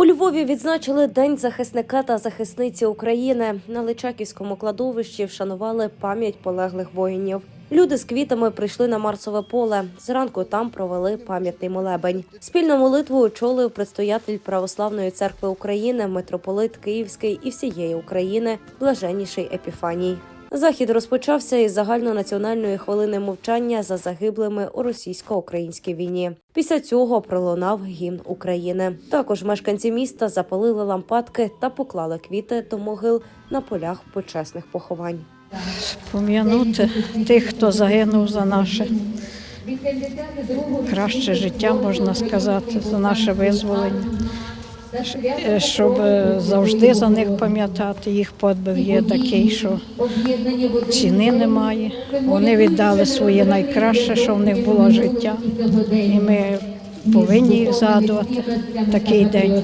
У Львові відзначили День захисника та захисниці України. На Личаківському кладовищі вшанували пам'ять полеглих воїнів. Люди з квітами прийшли на Марсове поле. Зранку там провели пам'ятний молебень. Спільну молитву очолив предстоятель Православної церкви України, митрополит Київський і всієї України, блаженніший Епіфаній. Захід розпочався із загальнонаціональної хвилини мовчання за загиблими у російсько-українській війні. Після цього пролунав гімн України. Також мешканці міста запалили лампадки та поклали квіти до могил на полях почесних поховань. пом'янути тих, хто загинув за наше краще життя, можна сказати, за наше визволення. Е, Щоб е, завжди за них пам'ятати, їх подбив є такий, що ціни немає. Вони віддали своє найкраще, що в них було життя. І ми повинні їх згадувати такий день.